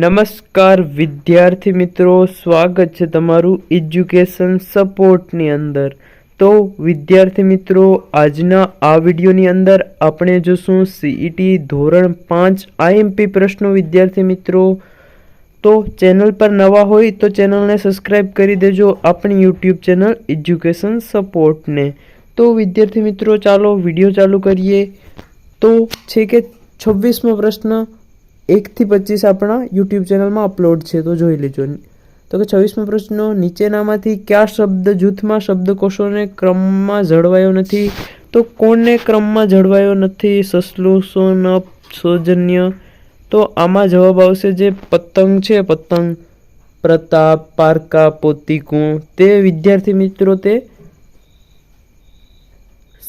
નમસ્કાર વિદ્યાર્થી મિત્રો, સ્વાગત છે તમારું એજ્યુકેશન સપોર્ટની અંદર. તો વિદ્યાર્થી મિત્રો, આજના આ વિડીયોની અંદર આપણે જોશું સીઈટી ધોરણ પાંચ આઈએમપી પ્રશ્નો. વિદ્યાર્થી મિત્રો, તો ચેનલ પર નવા હોય તો ચેનલને સબસ્ક્રાઈબ કરી દેજો આપણી યુટ્યુબ ચેનલ એજ્યુકેશન સપોર્ટને તો વિદ્યાર્થી મિત્રો, ચાલો વીડિયો ચાલુ કરીએ. તો છે કે છવ્વીસમો પ્રશ્ન એકથી પચીસ આપણા યુટ્યુબ ચેનલમાં અપલોડ છે, તો જોઈ લેજો. તો કે છવ્વીસમો પ્રશ્ન, નીચેનામાંથી કયા શબ્દ, જૂથમાં શબ્દકોશોને ક્રમમાં જળવાયો નથી? તો કોને ક્રમમાં જળવાયો નથી? સસલું, સોનપ, સૌજન્ય. તો આમાં જવાબ આવશે જે પતંગ છે, પતંગ. પ્રતાપ, પારકા, પોતીકું. તે વિદ્યાર્થી મિત્રો, તે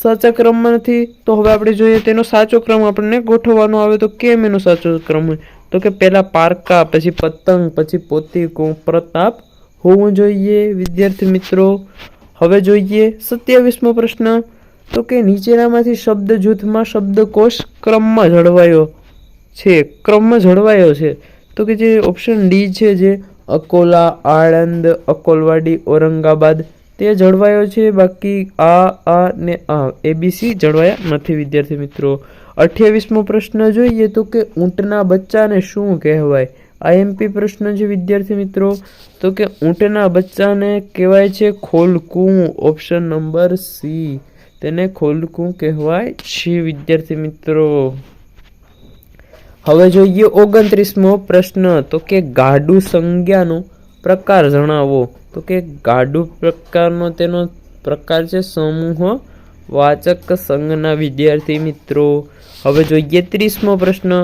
સાચા ક્રમમાં નથી તો હવે આપણે જોઈએ તેનો સાચો ક્રમ આપણને ગોઠવવાનો આવે તો કેમ એનો સાચો ક્રમ હોય? તો કે પહેલાં પારકા, પછી પતંગ, પછી પોતીકું, પ્રતાપ હોવું જોઈએ. વિદ્યાર્થી મિત્રો, હવે જોઈએ સત્યાવીસમો પ્રશ્ન. તો કે નીચેનામાંથી શબ્દ જૂથમાં શબ્દકોશ ક્રમમાં જળવાયો છે. ક્રમમાં જળવાયો છે. તો કે જે ઓપ્શન ડી છે જે અકોલા, આણંદ, અકોલવાડી, ઔરંગાબાદ તે જળવાયો છે. બાકી આ આ ને આ. એબીસી જળવાયા નથી, વિદ્યાર્થી મિત્રો. અઠ્યાવીસમો પ્રશ્ન જોઈએ તો કે ઊંટના બચ્ચાને શું કહેવાય? આઈએમપી પ્રશ્ન છે, વિદ્યાર્થી મિત્રો. તો કે ઊંટના બચ્ચાને કહેવાય છે ખોલકું. ઓપ્શન નંબર સી તેને ખોલકું કહેવાય છે, વિદ્યાર્થી મિત્રો. હવે જોઈએ ઓગણત્રીસમો પ્રશ્ન. તો કે ગાડું સંજ્ઞાનો પ્રકાર જણાવો. તો કે ગાડું પ્રકારનો તેનો પ્રકાર છે સમૂહ વાચક સંઘના વિદ્યાર્થી મિત્રો. હવે જોઈએ ત્રીસમો પ્રશ્ન.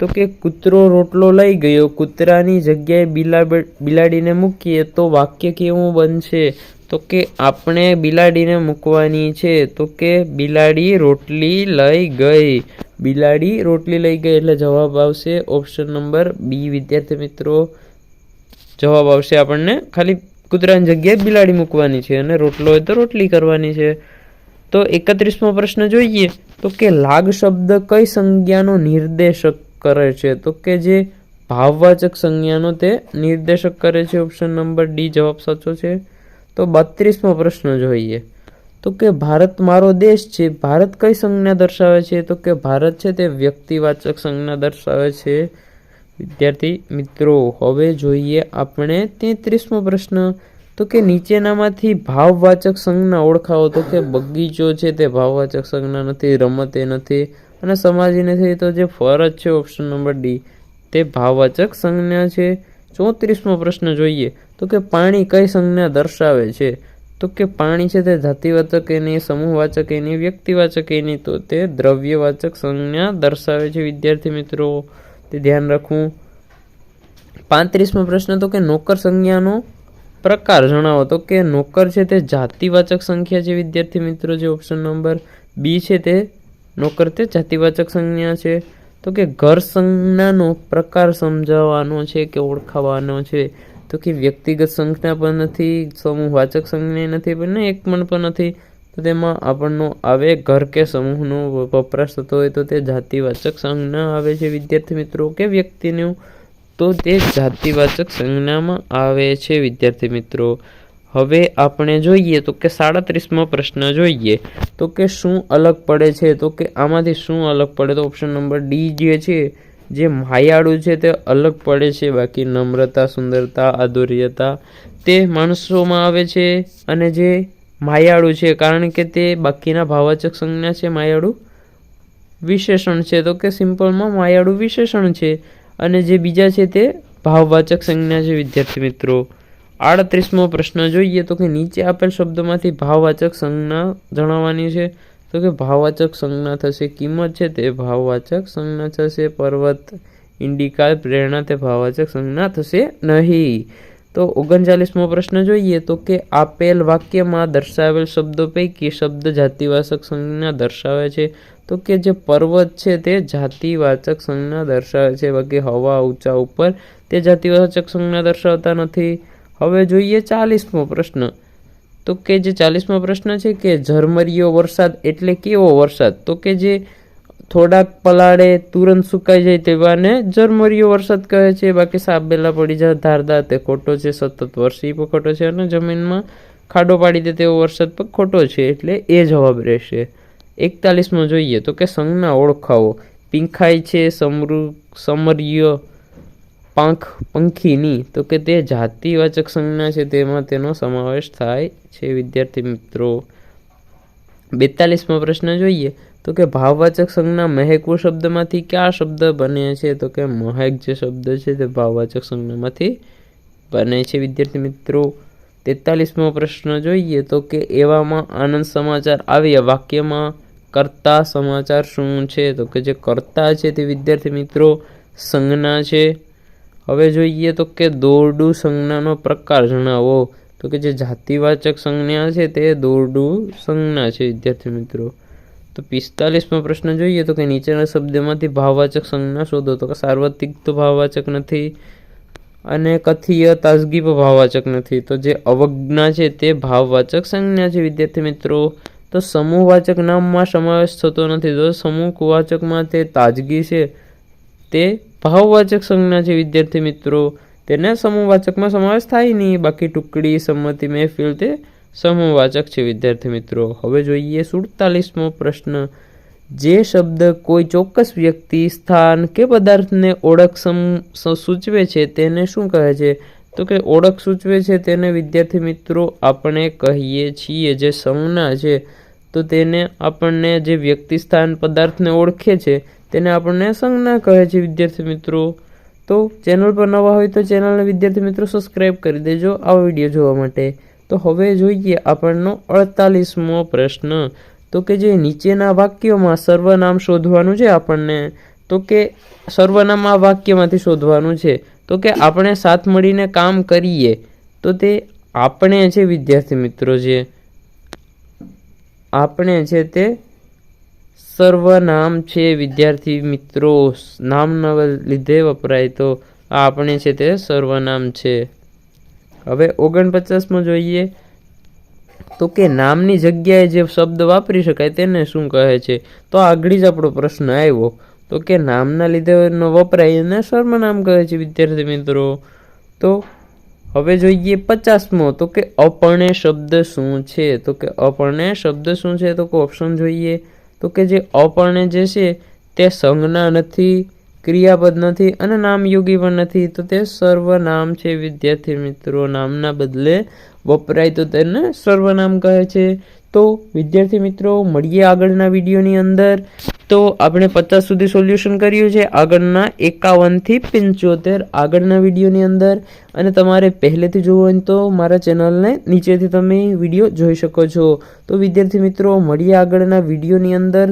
તો કે કૂતરો રોટલો લઈ ગયો. કૂતરાની જગ્યાએ બિલા બિલાડીને મૂકીએ તો વાક્ય કેવું બનશે? તો કે આપણે બિલાડીને મૂકવાની છે. તો કે બિલાડી રોટલી લઈ ગઈ. બિલાડી રોટલી લઈ ગઈ એટલે જવાબ આવશે ઓપ્શન નંબર બી. વિદ્યાર્થી મિત્રો, જવાબ આવશે આપણને ખાલી કૂતરાની જગ્યાએ બિલાડી મૂકવાની છે અને રોટલો હોય તો રોટલી કરવાની છે. તો એકત્રીસમો પ્રશ્ન જોઈએ તો કે લાગ શબ્દ કઈ સંજ્ઞાનો નિર્દેશક કરે છે? તો કે જે ભાવવાચક સંજ્ઞાનો તે નિર્દેશક કરે છે? ઓપ્શન નંબર ડી જવાબ સાચો છે. તો બત્રીસમો પ્રશ્ન જોઈએ તો કે ભારત મારો દેશ છે, ભારત કઈ સંજ્ઞા દર્શાવે છે? તો કે ભારત છે તે વ્યક્તિવાચક સંજ્ઞા દર્શાવે છે. વિદ્યાર્થી મિત્રો, હવે જોઈએ આપણે તેત્રીસમો પ્રશ્ન. તો કે નીચેનામાંથી ભાવવાચક સંજ્ઞા ઓળખાવો. તો કે બગીચો છે તે ભાવવાચક સંજ્ઞા નથી, રમત નથી અને સમાજી નથી. તો જે ફરજ છે ઓપ્શન નંબર ડી તે ભાવવાચક સંજ્ઞા છે. ચોત્રીસમો પ્રશ્ન જોઈએ. તો કે પાણી કઈ સંજ્ઞા દર્શાવે છે? તો કે પાણી છે તે જાતિવાચક એની સમૂહવાચક એની વ્યક્તિવાચક એની તો તે દ્રવ્યવાચક સંજ્ઞા દર્શાવે છે વિદ્યાર્થી મિત્રો. તે ધ્યાન રાખવું. પાંત્રીસમો પ્રશ્ન તો કે નોકર સંજ્ઞાનો પ્રકાર જણાવો. તો કે નોકર છે તે જાતિવાચક સંખ્યા છે, વિદ્યાર્થી મિત્રો, જે ઓપ્શન નંબર બી છે તે નોકર તે જાતિવાચક સંજ્ઞા છે. તો કે ઘર સંજ્ઞાનો પ્રકાર સમજાવવાનો છે કે ઓળખાવાનો છે? તો કે વ્યક્તિગત સંજ્ઞા પણ નથી સમૂહવાચક સંજ્ઞા નથી, પણ એક પણ પણ નથી. તો તેમાં આપણનો આવે, ઘર કે સમૂહનો વપરાશ થતો હોય તો તે જાતિવાચક સંજ્ઞા આવે છે. વિદ્યાર્થી મિત્રો કે વ્યક્તિનું તો તે જાતિવાચક સંજ્ઞામાં આવે છે, વિદ્યાર્થી મિત્રો. હવે આપણે જોઈએ તો કે સાડત્રીસમો પ્રશ્ન જોઈએ તો કે શું અલગ પડે છે? તો કે આમાંથી શું અલગ પડે? તો ઓપ્શન નંબર ડી જે છે, જે માયાળું છે તે અલગ પડે છે. બાકી નમ્રતા, સુંદરતા, આધુર્યતા તે માણસોમાં આવે છે અને જે માયાળું છે. કારણ કે તે બાકીના ભાવવાચક સંજ્ઞા છે, માયાળુ વિશેષણ છે. તો કે સિમ્પલમાં માયાળુ વિશેષણ છે. અને જે બીજા છે તે ભાવવાચક સંજ્ઞા છે, વિદ્યાર્થી મિત્રો. આડત્રીસમો પ્રશ્ન જોઈએ તો કે નીચે આપેલ શબ્દોમાંથી ભાવવાચક સંજ્ઞા જણાવવાની છે. તો કે ભાવવાચક સંજ્ઞા થશે. કિંમત છે તે ભાવવાચક સંજ્ઞા થશે. પર્વત, ઇન્ડિકા, પ્રેરણા તે ભાવવાચક સંજ્ઞા થશે નહીં. તો ઓગણચાલીસમો પ્રશ્ન જોઈએ તો કે આપેલ વાક્યમાં દર્શાવેલ શબ્દો પૈકી શબ્દ જાતિવાચક સંજ્ઞા દર્શાવે છે. તો કે જે પર્વત છે તે જાતિવાચક સંજ્ઞા દર્શાવે છે. બાકી હવા ઊંચા ઉપર તે જાતિવાચક સંજ્ઞા દર્શાવતા નથી. હવે જોઈએ ચાલીસમો પ્રશ્ન. તો કે જે ચાલીસમો પ્રશ્ન છે કે ઝરમરીયો વરસાદ એટલે કેવો વરસાદ? તો કે જે થોડાક પલાળે તુરંત સુકાઈ જાય તેવાને ઝરમરીયો વરસાદ કહે છે. બાકી સાબેલા પડી જાય, ધારદાર તે ખોટો છે, સતત વરસી પણ ખોટો છે અને જમીનમાં ખાડો પાડી દે તેવો વરસાદ પણ ખોટો છે, એટલે એ જવાબ રહેશે. એકતાલીસમાં જોઈએ તો કે સંજ્ઞા ઓળખાવો પીંખાય છે સમૃ સમર્ય, પાંખ, પંખીની. તો કે તે જાતિવાચક સંજ્ઞા છે, તેમાં તેનો સમાવેશ થાય છે, વિદ્યાર્થી મિત્રો. બેતાલીસમાં પ્રશ્ન જોઈએ તો કે ભાવવાચક સંજ્ઞા મહેકવું શબ્દમાંથી કયા શબ્દ બને છે? તો કે મહેક જે શબ્દ છે તે ભાવવાચક સંજ્ઞામાંથી બને છે. વિદ્યાર્થી મિત્રો, તેતાલીસમો પ્રશ્ન જોઈએ તો કે એવામાં આનંદ સમાચાર આવ્યા વાક્યમાં કર્તા સમાચાર શું છે? તો કે જે કર્તા છે તે વિદ્યાર્થી મિત્રો સંજ્ઞા છે. હવે જોઈએ તો કે દોરડું સંજ્ઞાનો પ્રકાર જણાવો. તો કે જે જાતિવાચક સંજ્ઞા છે તે દોરડું સંજ્ઞા છે, વિદ્યાર્થી મિત્રો. તો પિસ્તાલીસમો પ્રશ્ન જોઈએ તો કે નીચેના શબ્દમાંથી ભાવવાચક સંજ્ઞા શોધો તો કે સાર્વત્રિક તો ભાવવાચક નથી અને કથીય તાજગી પણ ભાવવાચક નથી. તો જે અવજ્ઞા છે તે ભાવવાચક સંજ્ઞા છે, વિદ્યાર્થી મિત્રો. તો સમૂહવાચક નામમાં સમાવેશ થતો નથી. તો સમૂહવાચકમાં તે તાજગી છે તે ભાવવાચક સંજ્ઞા છે, વિદ્યાર્થી મિત્રો. તેને સમૂહવાચકમાં સમાવેશ થાય નહીં બાકી ટુકડી, સંમતિ, મહેફિલ તે સમૂહવાચક છે, વિદ્યાર્થી મિત્રો. હવે જોઈએ સુડતાલીસમો પ્રશ્ન. જે શબ્દ કોઈ ચોક્કસ વ્યક્તિ, સ્થાન કે પદાર્થને ઓળખ સૂચવે છે તેને શું કહે છે? તો કે ઓળખ સૂચવે છે તેને, વિદ્યાર્થી મિત્રો, આપણે કહીએ છીએ જે સંજ્ઞા છે, તો તેને આપણને જે વ્યક્તિ, સ્થાન, પદાર્થને ઓળખે છે, તેને આપણને સંજ્ઞા કહે છે, વિદ્યાર્થી મિત્રો. તો ચેનલ પર નવા હોય તો ચેનલને વિદ્યાર્થી મિત્રો સબસ્ક્રાઈબ કરી દેજો આવા વીડિયો જોવા માટે. તો હવે જોઈએ આપણનો અડતાલીસમો પ્રશ્ન. તો કે જે નીચેના વાક્યોમાં સર્વનામ શોધવાનું છે આપણને? તો કે સર્વનામ આ વાક્યમાંથી શોધવાનું છે. તો કે આપણે સાથ મળીને કામ કરીએ. તો તે આપણે છે વિદ્યાર્થી મિત્રો જે. આપણે છે તે સર્વનામ છે, વિદ્યાર્થી મિત્રો. નામના લીધે વપરાય તો આપણે છે તે સર્વનામ છે. હવે ઓગણપચાસમાં જોઈએ તો કે નામની જગ્યાએ જે શબ્દ વાપરી શકાય તેને શું કહે છે? તો આગળ જ આપણો પ્રશ્ન આવ્યો. તો કે નામના લીધે એનો વપરાય એને સર્વનામ કહે છે, વિદ્યાર્થી મિત્રો. તો હવે જોઈએ પચાસમો. તો કે અપર્ણે શબ્દ શું છે? તો કે અપર્ણે શબ્દ શું છે? તો કે ઓપ્શન જોઈએ. તો કે જે અપર્ણે જે છે, તે સંજ્ઞા નથી, ક્રિયાપદ નથી અને નામયોગી પણ નથી. તો તે સર્વનામ છે વિદ્યાર્થી મિત્રો. નામના બદલે વપરાય તો તેને સર્વનામ કહે છે. તો વિદ્યાર્થી મિત્રો, મળીએ આગળના વિડીયોની અંદર. તો આપણે પચાસ સુધી સોલ્યુશન કર્યું છે આગળના એકાવનથી પંચોતેર આગળના વિડીયોની અંદર. અને તમારે પહેલેથી જોવું હોય તો મારા ચેનલને નીચેથી તમે વીડિયો જોઈ શકો છો. તો વિદ્યાર્થી મિત્રો, મળીએ આગળના વિડીયોની અંદર.